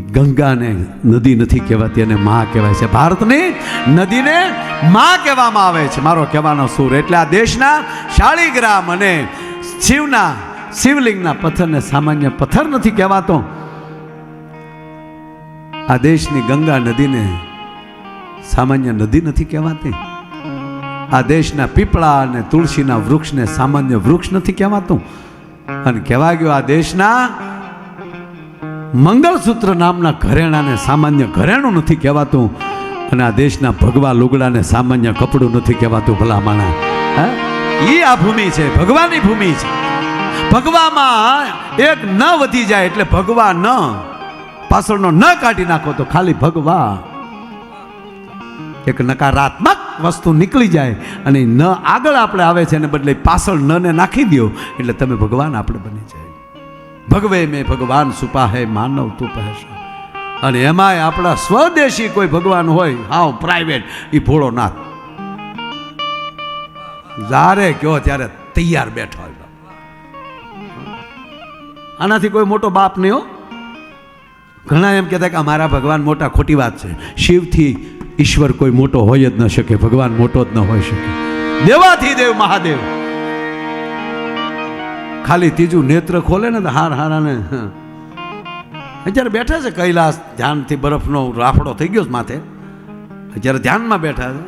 ગંગાને નદી નથી કહેવાતી અને માં કહેવાય છે. ભારતની નદીને માં કહેવામાં આવે છે. મારો કહેવાનો સૂર એટલે આ દેશના શાળીગ્રામ અને શિવના, શિવલિંગના પથ્થરને સામાન્ય પથ્થર નથી કહેવાતો. આ દેશની ગંગા નદીને સામાન્ય નદી નથી કહેવાતી. આ દેશના પીપળા અને તુલસીના વૃક્ષને સામાન્ય વૃક્ષ નથી કહેવાતું. અને કહેવા ગયો આ દેશના મંગળસૂત્ર નામના ઘરેણાને સામાન્ય ઘરેણું નથી કહેવાતું અને આ દેશના ભગવા લુગડાને સામાન્ય કપડું નથી કહેવાતું ભલામાણા હે? એ આ ભૂમિ છે ભગવાનની ભૂમિ છે. ભગવામાં એક ન વધી જાય એટલે ભગવા ન, પાછળનો ન કાઢી નાખો તો ખાલી ભગવા. એક નકારાત્મક વસ્તુ નીકળી જાય અને ન આગળ આપણે આવે છે એને બદલે પાછળ ન ને નાખી દો એટલે તમે ભગવાન આપણે બની જાય. ભગવે મેં ભગવાન સુપાહે માનવ તું પહેશા અને એમાંય આપણા સ્વદેશી કોઈ ભગવાન હોય, હાવ પ્રાઇવેટ એ ભોળો નાથ જ્યારે કયો ત્યારે તૈયાર બેઠો હોય. આનાથી કોઈ મોટો બાપ નહીં હો. ઘણા એમ કહેતા કે અમારા ભગવાન મોટા ખોટી વાત છે. શિવથી ઈશ્વર કોઈ મોટો હોય જ ન શકે, ભગવાન મોટો જ ન હોઈ શકે. દેવાથી દેવ મહાદેવ. ખાલી ત્રીજું નેત્ર ખોલે ને તો હાર હારાને જ્યારે બેઠા છે કૈલાસ, ધ્યાનથી બરફનો રાફડો થઈ ગયો છે માથે. જ્યારે ધ્યાનમાં બેઠા છે.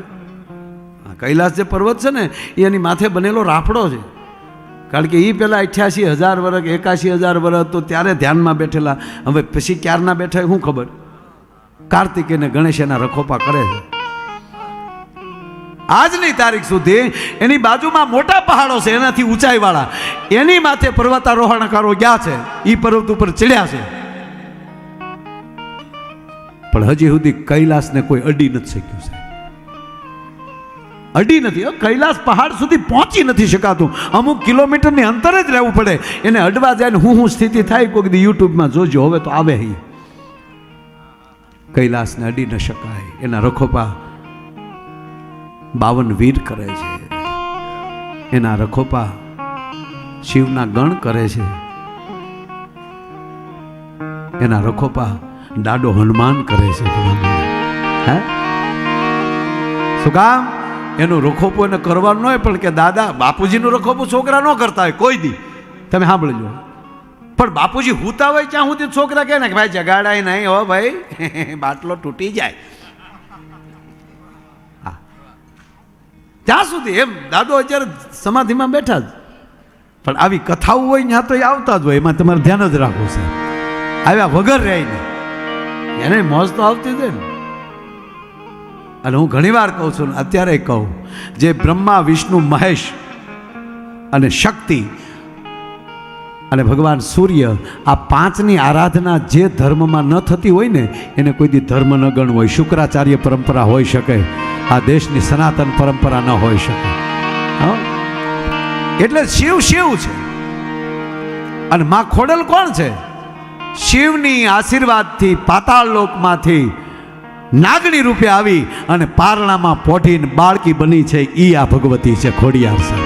કૈલાસ જે પર્વત છે ને એ એની માથે બનેલો રાફડો છે. કારણ કે એ પહેલાં અઠ્યાસી હજાર વર્ષ એકાશી હજાર વર્ષ તો ત્યારે ધ્યાનમાં બેઠેલા. હવે પછી ક્યારના બેઠા શું ખબર. કાર્તિક અને ગણેશ એના રખોપા કરે છે. આજની તારીખ સુધી એની બાજુમાં મોટા પહાડો છે, એનાથી ઊંચાઈવાળા. એની માથે પર્વતારોહણકારો ગયા છે એ પર્વત ઉપર ચડ્યા છે. પણ હજી સુધી કૈલાસને કોઈ અડી નથી શક્યું છે અડી નથી કૈલાસ પહાડ સુધી પહોંચી નથી શકાતું. અમુક કિલોમીટરની અંતરે જ રહેવું પડે. એને અડવા જાય ને હું હું સ્થિતિ થાય, કોઈક દી યુટ્યુબમાં જોજો, હવે તો આવે અહીં કૈલાસને અડી ન શકાય, એના રખોપા બાવન વીર કરે છે. એના રખોપા શિવના ગણ કરે છે. એના રખોપા દાડો હનુમાન કરે છે. હે? એનું રખોપો એને કરવાનું હોય, પણ કે દાદા, બાપુજીનું રખોપું છોકરા ન કરતા હોય, કોઈ દી. તમે સાંભળજો. પણ બાપુજી હુતા હોય ત્યાં સુધી છોકરા કહે ને કે, ભાઈ, જગાડાય નહીં હો ભાઈ. બાટલો તૂટી જાય. ત્યાં સુધી એમ, દાદો અત્યારે સમાધિમાં બેઠા જ. પણ આવી કથાઓ હોય ત્યાં તો એ આવતા જ હોય, એમાં તમારે ધ્યાન જ રાખવું છે. આવ્યા વગર રહે નહીં. એને મોજ તો આવતી જ ને. અને હું ઘણીવાર કહું છું ને અત્યારે કહું, જે બ્રહ્મા, વિષ્ણુ, મહેશ અને શક્તિ અને ભગવાન સૂર્ય આ પાંચની આરાધના જે ધર્મમાં ન થતી હોય ને, એને કોઈ દી ધર્મ ન ગણવું હોય, શુક્રાચાર્ય પરંપરા હોઈ શકે. આ દેશની સનાતન પરંપરા ન હોઈ શકે? એટલે શિવ શિવ છે. અને માં ખોડલ કોણ છે? શિવની આશીર્વાદથી પાતાળ લોકમાંથી નાગણી રૂપે આવી અને પારણામાં પોઢીને બાળકી બની છે. ઈ આ ભગવતી છે, ખોડિયાર છે.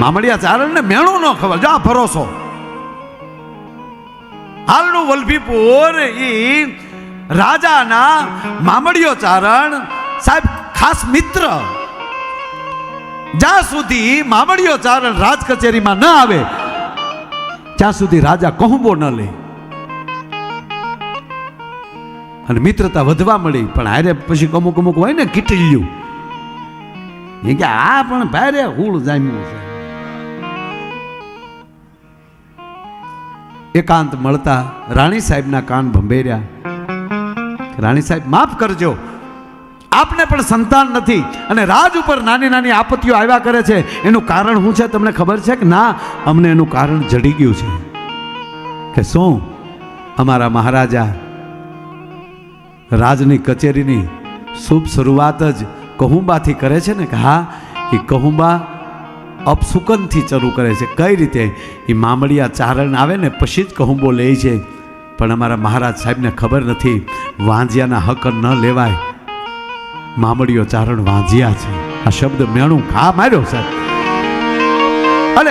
મામડિયા ચારણને મેણું ન ખબર જો આ ભરોસો. હાલનું વલભીપુર ઈ રાજાના મામડીઓ ચારણ, સાહેબ, ખાસ મિત્ર. જ્યાં સુધી મામડીઓ ચારણ રાજ કચેરીમાં ન આવે, ત્યાં સુધી રાજા કહુંબો ન લે. અને મિત્રતા વધવા મળી, પણ હારે પછી અમુક અમુક હોય ને કીટલ્યું. એ કે આ પણ ભારે હુળ જામ્યું છે. એકાંત મળતા રાણી સાહેબના કાન ભંભેર્યા. રાણી સાહેબ, માફ કરજો. આપને પણ સંતાન નથી અને રાજ ઉપર નાની નાની આપત્તિઓ આવ્યા કરે છે. એનું કારણ શું છે તમને ખબર છે કે ના, અમને એનું કારણ જડી ગયું છે. કે શું? અમારા મહારાજા રાજની કચેરીની શુભ શરૂઆત જ કહુંબાથી કરે છે ને કે હા, એ કહુંબા અપસુકનથી શરૂ કરે છે. કઈ રીતે? એ મામળિયા ચારણ આવે ને, પછી જ કહુંબો લે છે. પણ અમારા મહારાજ સાહેબને ખબર નથી વાંજિયાના હક ન લેવાય. મામડિયો ચારણ વાંજિયા છે. આ શબ્દ મેણું ખા માર્યો, સાહેબ. અને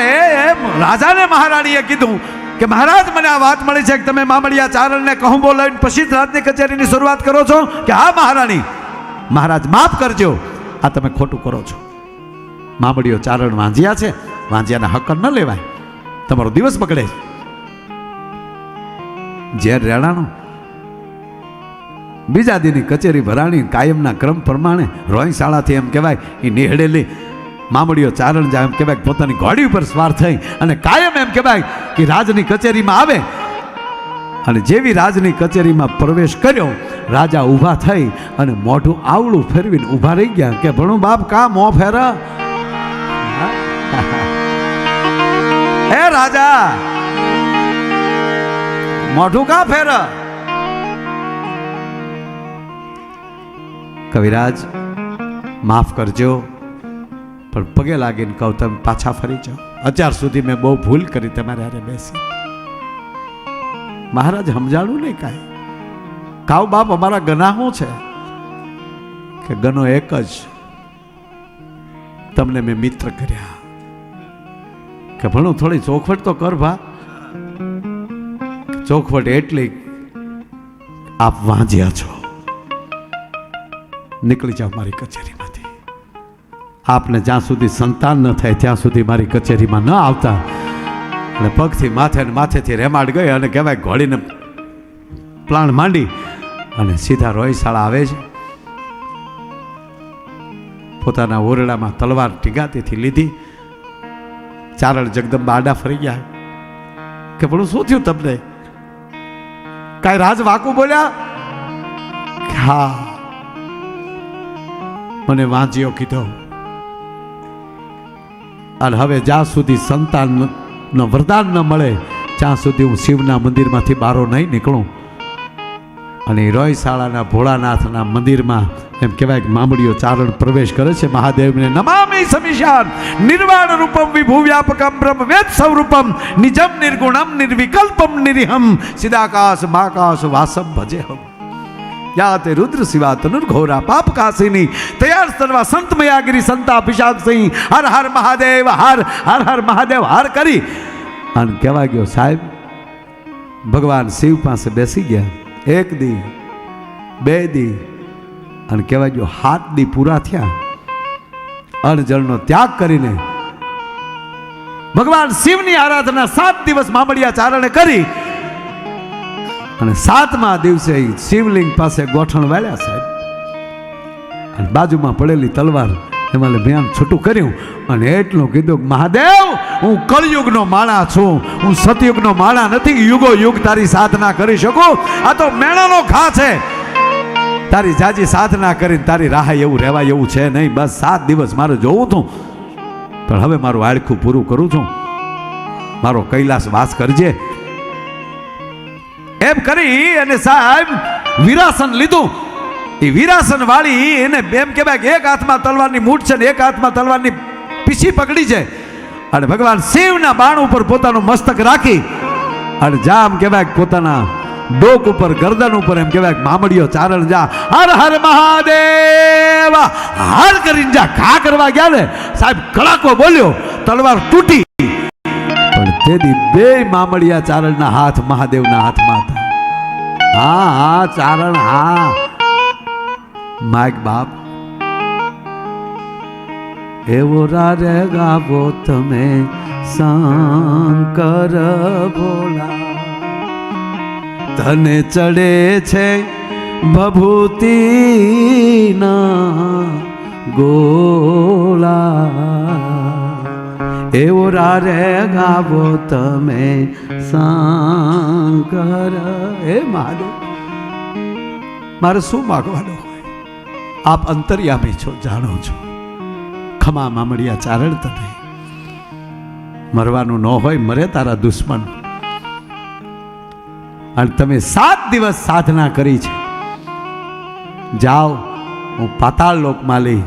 એમ રાજાને મહારાણીએ કીધું કે, મહારાજ, મને આ વાત મળી છે કે તમે મામડિયા ચારણને કહું બોલાવીને પછી જ રાજની કચેરીની શરૂઆત કરો છો કે, હા, મહારાણી, મહારાજ, માફ કરજો. આ તમે ખોટું કરો છો. મામડીઓ ચારણ વાંજિયા છે. વાંજિયાના હક ન લેવાય. તમારો દિવસ બગડે ઝેર રેડાણો બીજા દીની કચેરી ભરાણી કાયમના ક્રમ પ્રમાણે રોઈ શાળાથી એમ કહેવાય એ નિહળેલી મામડીઓ ચારણ જાય એમ કહેવાય, પોતાની ઘોડી ઉપર સવાર થઈ. અને કાયમ એમ કહેવાય કે રાજની કચેરીમાં આવે. અને જેવી રાજની કચેરીમાં પ્રવેશ કર્યો, રાજા ઊભા થઈ અને મોઢું આવડું ફેરવીને ઊભા રહી ગયા. કે ભણું બાપ, કા મો ફેરા? હે રાજા! મોઢું કા ફેર? કવિરાજ, માફ કરજો, પણ પગે લાગીને કહું, તમે પાછા ફરી જાઓ. અત્યાર સુધી મેં બહુ ભૂલ કરી તમારે હારે બેસી. મહારાજ, સમજાણું નહીં કાંઈ? કાવ બાપ અમારા ગના શું છે? કે ગનો એક જ તમને મેં મિત્ર કર્યા. કે ભણું, થોડી ચોખવટ તો કર ભા. ચોખવટ એટલી આપ વાંજ્યા છો. નીકળી જાઓ મારી કચેરીમાંથી. આપને જ્યાં સુધી સંતાન ન થાય, ત્યાં સુધી મારી કચેરીમાં ન આવતા. અને પગથી માથે માથેથી રેમાડ ગઈ અને કહેવાય ઘોડીને પ્લાન માંડી અને સીધા રોયશાળા આવે છે. પોતાના ઓરડામાં તલવાર ટીગાતીથી લીધી. ચારણ જગદંબા આડા ફરી ગયા. કે પણ શું થયું તમને? કાંઈ રાજ વાકુ બોલ્યા હા મને વાંચ્યો કીધો. અને હવે જ્યાં સુધી સંતાન વરદાન ન મળે, ત્યાં સુધી હું શિવના મંદિરમાંથી બારો નહીં નીકળું. અને રોય રોયશાળાના ભોળાનાથના મંદિરમાં એમ કહેવાય કે મામડીઓ ચારણ પ્રવેશ કરે છે. મહાદેવને નમામિ સમિશાન, નિર્વાણ રૂપમ વિભુ વ્યાપકમ બ્રહ્મ વેદ સ્વરૂપમ, નિજમ નિર્ગુણમ નિર્વિકલ્પમ નિરિહમ, સિદાકાશ માકાશ વાસમ ભજેહમ. યાતે રુદ્ર શિવા તનુર્ઘોરા પાપ કાશીની, તૈયાર સર્વા સંત મયાગીરી, સંતા અભિષાક સિંહ, હર હર મહાદેવ, હર હર હર મહાદેવ, હર કરી. અને કહેવા ગયો સાહેબ, ભગવાન શિવ પાસે બેસી ગયા. એક દી, બે દી, અને કહેવાય ગયો હાથ દી પૂરા થયા. અણજળનો ત્યાગ કરીને ભગવાન શિવની આરાધના સાત દિવસ મામડિયા ચારણે કરી. અને સાતમા દિવસે શિવલિંગ પાસે ગોઠણ વાળ્યા સાહેબ. અને બાજુમાં પડેલી તલવાર એમાં ભયાન છૂટું કર્યું. અને એટલું કીધું મહાદેવ, હું કળયુગનો માણા છું. હું સતયુગનો માણા નથી. યુગો યુગ તારી સાધના કરી શકું. આ તો મેણાનો ઘા છે. તારી જાજી સાધના કરીને તારી રાહ એવું રહેવાય એવું છે નહીં. બસ સાત દિવસ મારે જોવું છું પણ હવે મારું આડખું પૂરું કરું છું. મારો કૈલાસ વાસ કરજે. એમ કરી અને સાહેબ વિરાસન લીધું. એ વિરાસન વાળી એને એમ કહેવાય કે એક હાથમાં તલવારની મૂઠ છે ને એક હાથમાં તલવારની પીછી પકડી છે. અને ભગવાન શિવના બાણ ઉપર પોતાનું મસ્તક રાખી અને જામ કહેવાય પોતાના ડોક ઉપર, ગરદન ઉપર એમ કહેવાય મામડીઓ ચારણ જા. હર હર મહાદેવ! હાર કરીને જા, ઘા કરવા ગયા ને. સાહેબ કડાકો બોલ્યો, તલવાર તૂટી. પણ તેથી બે મામડિયા ચારણના હાથ મહાદેવના હાથમાં હતા. હા હા, ચારણ, હા. માઇક બાપ. એવો રારે ગાવો તમે, શંકર ભોલા. તને ચડે છે ભભૂતિના ગોળા. એવો રારે ગાવો તમે, શંકર. હે મહાદેવ. મારે શું માગવાનું? આપ અંતર્યામી છો, જાણો છો. ખમા મામડિયા ચારણ તને. મરવાનું ન હોય, મરે તારા દુશ્મન. અને તમે સાત દિવસ સાધના કરી છે. જાઓ, હું પાતાળ લોકમાં લઈ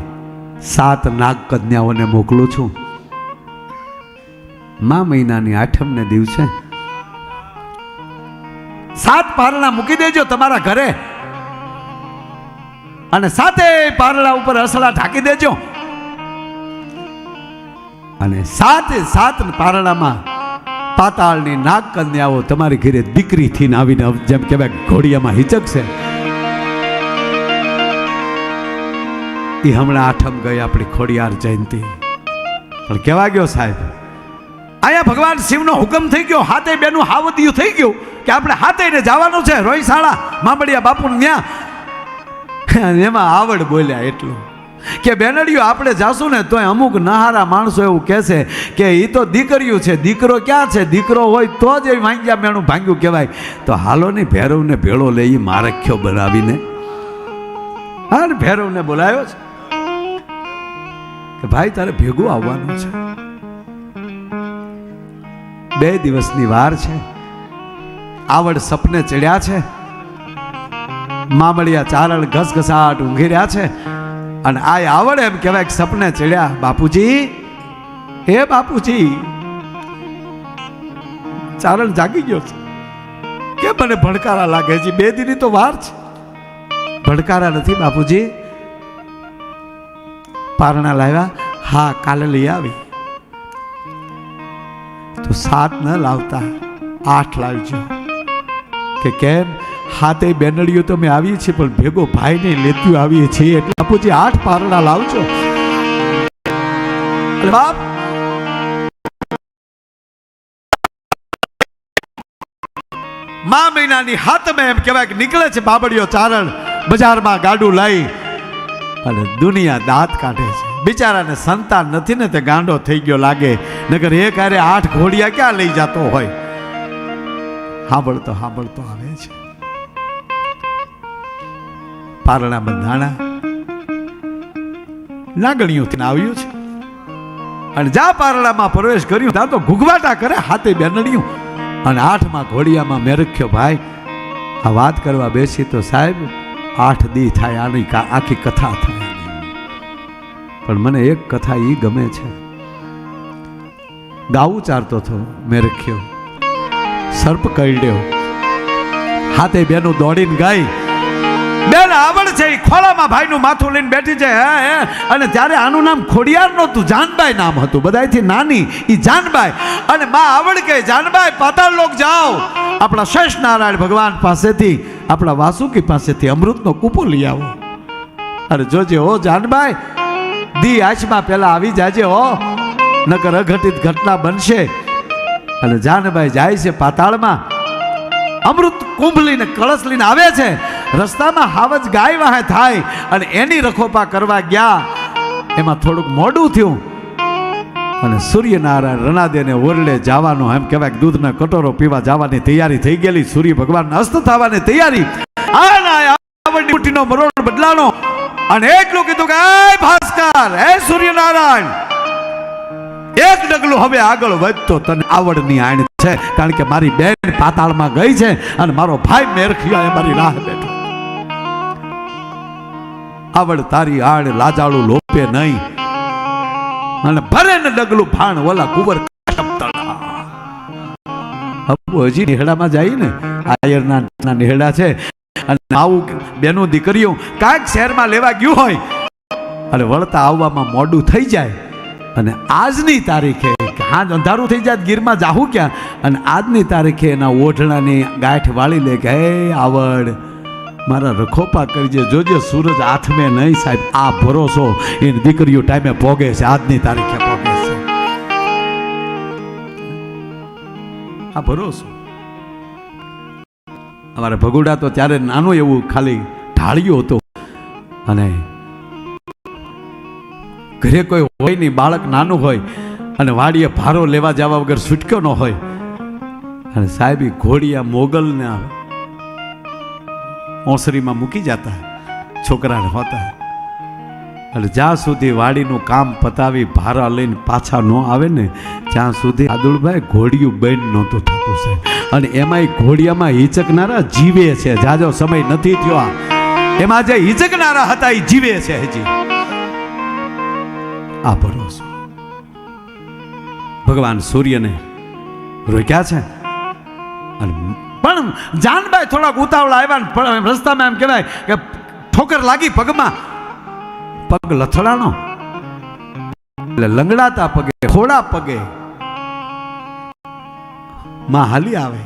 સાત નાગ કન્યાઓને મોકલું છું. મા મહિનાની આઠમને દિવસે. સાત પારણા મૂકી દેજો તમારા ઘરે. અને સાથે પારલા ઉપર અસલા ઢાંકી દેજો. અને સાથે સાત પારણામાં પાતાળની નાગ કન્યાઓ તમારી ઘરે દીકરી થઈને આવીને જેમ કહેવાય ઘોડિયામાં હિચકશે. એ હમણાં આઠમ ગઈ આપણી ખોડિયાર જયંતિ. પણ કેવા ગયો સાહેબ? અહીંયા ભગવાન શિવનો હુકમ થઈ ગયો. હાથે બેનું હાવદિયું થઈ ગયું કે આપણે હાથે જવાનું છે. રોહિશાળા મામડિયા બાપુ ત્યાં એમાં આવડ બોલ્યા એટલું. કે બેનડીઓ, આપણે જાશું ને તોય અમુક નહારા માણસો એવું કહેશે કે એ તો દીકરીઓ છે, દીકરો ક્યાં છે? દીકરો હોય તો જ એ વાંગ્યા મેણું ભાંગ્યું કહેવાય. તો હાલો ને ભૈરવને ભેળો લઈ મારખ્યો બનાવીને. હા ને ભૈરવને બોલાયો છે. કે ભાઈ, તારે ભેગું આવવાનું છે. બે દિવસની વાર છે. આવડ સપને ચડ્યા છે. મામડિયા ચારણ ઘસઘસાટ ઊંઘી રહ્યા છે. અને આ આવડે એમ કહેવાય કે સપને ચડ્યા. બાપુજી, હે બાપુજી ચારણ જાગી ગયો છે. કે મને ભડકારા લાગે? છે બે દીની તો વાર છે. ભડકારા નથી બાપુજી. પારણા લાવ્યા. હા, કાલે લઈ આવી. તો સાત ન લાવતા, આઠ લાવજો. કે કેમ? હાથે બેનડીઓ તો અમે આવીએ છીએ, પણ ભેગો ભાઈને લેતું આવીએ છીએ. એટલે બાપુજી આઠ પારણા લાવજો. બાપ! મા મહિનાની હાથમાં એમ કહેવાય કે નીકળે છે બાબડીઓ ચારણ, બજારમાં ગાડું લઈ અને દુનિયા દાંત કાઢે છે. બિચારાને સંતાન નથી ને તે ગાંડો થઈ ગયો લાગે. નગર એક હારે આઠ ઘોડિયા ક્યાં લઈ જતો હોય? સાંભળતો સાંભળતો આવે છે. પારણા બંધાણા. નાગણીઓથી આવ્યું છે. અને જા પારણામાં પ્રવેશ કર્યો, ત્યાં તો ઘૂઘવાટા કરે હાથે બેનડિયું અને આઠમાં ઘોડિયામાં મેરખ્યો ભાઈ, આ વાત કરવા બેસી તો સાહેબ, આઠ દી થાય, આની આખી કથા થાય. પણ મને એક કથા એ ગમે છે. ગાવું ચારતો હતો મેરખ્યો. સર્પ કરડ્યો. હાથે બેનું દોડીને ગઈ ખોળામાં ભાઈનું માથું લઈને બેઠી છે હે હે? અને ત્યારે આનું નામ ખોડિયાર નહોતું, જાનબાઈ નામ હતું. બધાથી નાની એ જાનબાઈ. અને માં આવડ કે, જાનબાઈ, પાતાળ લોક જાઓ. આપણા શેષ નારાયણ ભગવાન પાસેથી, આપણા વાસુકી પાસેથી અમૃતનો કૂપો લઈ આવો. અરે જોજે હો, જાનબાઈ. દી આચમાં પહેલાં આવી જાજે હો. નકર અઘટિત ઘટના બનશે. અને જાનબાઈ જાય છે પાતાળમાં. અમૃત કુંભ લઈને, કળશ લઈને આવે છે. રસ્તામાં હાવજ ગાય વાહે થાય અને એની રખોપા કરવા ગયા. એમાં થોડુંક મોડું થયું. અને સૂર્યનારાયણ રણાદેને ઓરડે જવાનું એમ કહેવાય દૂધના કટોરો પીવા જવાની તૈયારી થઈ ગયેલી. સૂર્ય ભગવાન અસ્ત થવાની તૈયારી. મરોડ બદલાનો અને એટલું કીધું કે એ ભાસ્કર, હે સૂર્યનારાયણ, એક ડગલું હવે આગળ વધતો તને આવડની આણ છે. કારણ કે મારી બેન પાતાળમાં ગઈ છે અને મારો ભાઈ મેરખિયા એ મારી રાહ બેઠો. આવડ તારી આડ લાજાળું લોપે નહીં. અને ભરે ને ડગલું ફાણ ઓલા કુંવર હજી નિહડામાં જાય ને? આયરના નિહડા છે. અને આવું બેનું દીકરીઓ કાંઈક શહેરમાં લેવા ગયું હોય. અને વળતા આવવામાં મોડું થઈ જાય. અને આજની તારીખે હાજ અંધારું થઈ જાય ગીરમાં જાહું ક્યાં? અને આજની તારીખે એના ઓઢણાની ગાંઠ વાળી લે કે, હે, આવડ મારા રખોપા કરજે, જોજે સૂરજ હાથમે નહીં સાહેબ. આ ભરોસો એની દીકરીઓ ટાઈમે પોગે છે, આજની તારીખે પોગે છે. આ ભરોસો. અમારે ભગુડા તો ત્યારે નાનું એવું ખાલી ઢાળિયું હતું. અને ઘરે કોઈ હોય નહીં બાળક નાનું હોય અને વાડીએ ભારો લેવા જવા વગર છૂટક્યો ન હોય. અને સાહેબ ઘોડિયા મોગલને ઓસરીમાં મૂકી જતા છોકરાને હોતા. અને જ્યાં સુધી વાડીનું કામ પતાવી ભારા લઈને પાછા ન આવે ને, ત્યાં સુધી આદુલભાઈ ઘોડિયું બેન નહોતું થતું છે અને એમાંય ઘોડિયામાં હિચકનારા જીવે છે. જાજો સમય નથી થયો એમાં જે હિચકનારા હતા એ જીવે છે હજી. આ ભરોસો. ભગવાન સૂર્યને રોક્યા છે. અને પણ જાનભાઈ થોડાક ઉતાવળા આવ્યા ને રસ્તામાં એમ કહેવાય કે ઠોકર લાગી પગમાં. પગ લથડાનો એટલે લંગડાતા પગે, ખોડા પગે. માં હાલી આવે.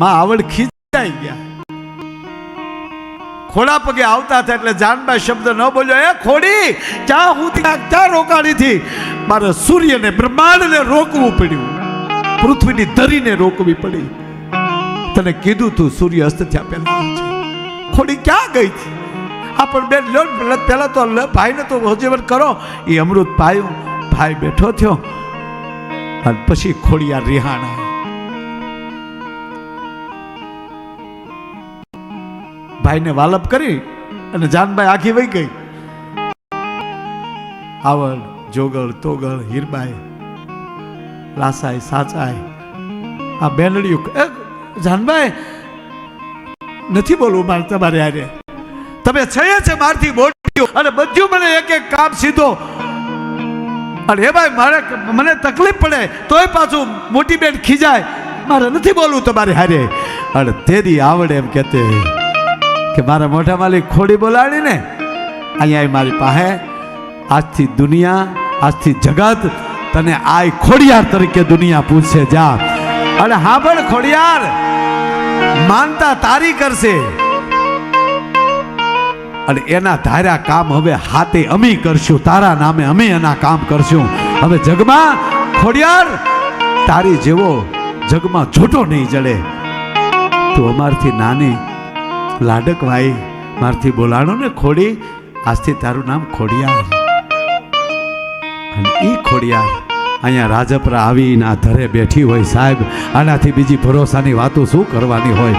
માં આવડ ખીચાઈ ગયા. ખોડા પગે આવતા હતા એટલે જાનબા શબ્દ ન બોલ્યો. એ ખોડી ચા હું ચા રોકાણી થી મારે સૂર્યને બ્રહ્માંડને રોકવું પડ્યું. પૃથ્વીની ધરીને રોકવી પડી. તને કીધું તું સૂર્ય અસ્ત થયા પહેલા ખોડી ક્યાં ગઈ હતી? આ પણ બેન લો પહેલા તો ભાઈને તો હજીવન કરો. એ અમૃત પાયું, ભાઈ બેઠો થયો. અને પછી ખોડિયા રિહાણા ભાઈને વાલપ કરી અને જાનભાઈ આખી વહી ગઈ. આવડ જોગળ, તોગળ, હીરબાઈ. લાસાઈ સાચાય આ બેનડિયું એ, જાનભાઈ, નથી બોલવું મારે તમારે યારે તમે છે છે મારથી બોલ્યું અને બધું મને એક એક કામ સીધો. અને એ ભાઈ, મારે મને તકલીફ પડે, તોય પાછું મોટી બેન ખીજાય. મારે નથી બોલવું તમારે હારે. અને તેની આવડે એમ કહેતે કે મારા મોટા માલિક ખોડી બોલાડી ને, અહીંયા મારી પાસે, આજથી દુનિયા, આજથી જગત તને આય ખોડિયાર તરીકે દુનિયા પૂછશે જા. અને હા પણ ખોડિયાર, માનતા તારી કરશે. અને એના ધાર્યા કામ હવે હાથે અમે કરશું, તારા નામે અમે એના કામ કરશું. હવે જગમાં, ખોડિયાર, તારી જેવો જગમાં છોટો નહીં જડે. તું અમારથી નાની લાડક ભાઈ મારથી બોલાણો ને ખોડી. આજથી તારું નામ ખોડિયાર. અને એ ખોડિયાર અહીંયા રાજપરા આવીને આ ધરે બેઠી હોય સાહેબ. આનાથી બીજી ભરોસાની વાતો શું કરવાની હોય?